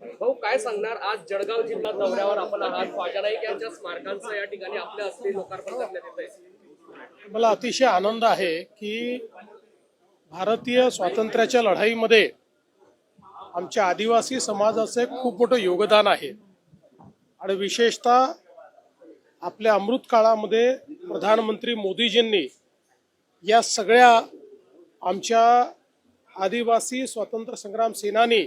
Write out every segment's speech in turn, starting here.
भाऊ काय सांगणार? आज जळगाव जिल्हा दौऱ्यावर आपण आहात. ख्वाजा नाईक यांच्या स्मारकांचं या ठिकाणी आपल्या हस्ते लोकार्पण करण्यात येत मला अतिशय आनंद आहे की भारतीय स्वातंत्र्याच्या लढाईमध्ये आमच्या आदिवासी समाजाचं खूप मोठं योगदान आहे. आणि विशेषतः आपल्या अमृत काळामध्ये प्रधानमंत्री मोदीजींनी या सगळ्या आमच्या आदिवासी स्वातंत्र्य संग्राम सेनानी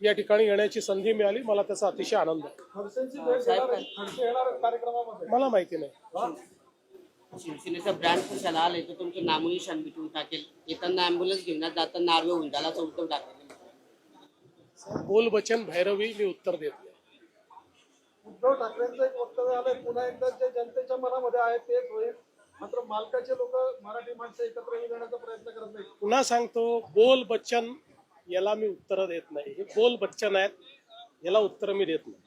या ठिकाणी येण्याची संधी मिळाली. मला त्याचा अतिशय आनंद आहे. मला माहिती नाही. शिवसेनेचा ब्रँड कशाला आलाय? तर तुमचं नामोनिशान मिटून टाकेल. येताना अँब्युलन्स घेऊन जात, जाताना नारवे उंडालाचं उलटून टाकेल बोल बचन भैरवी मी उत्तर देत नाही. उद्धव ठाकरेंचं एक वक्तव्य आलंय पुन्हा एकदा जे जनतेच्या मनामध्ये आहे तेच होईल. मात्र मालकाचे लोक मराठी माणसं एकत्र येऊन येण्याचा प्रयत्न करत नाही पुन्हा सांगतो बोल बच्चन याला मी उत्तरं देत नाही. हे बोल बच्चन आहेत याला उत्तरं मी देत नाही.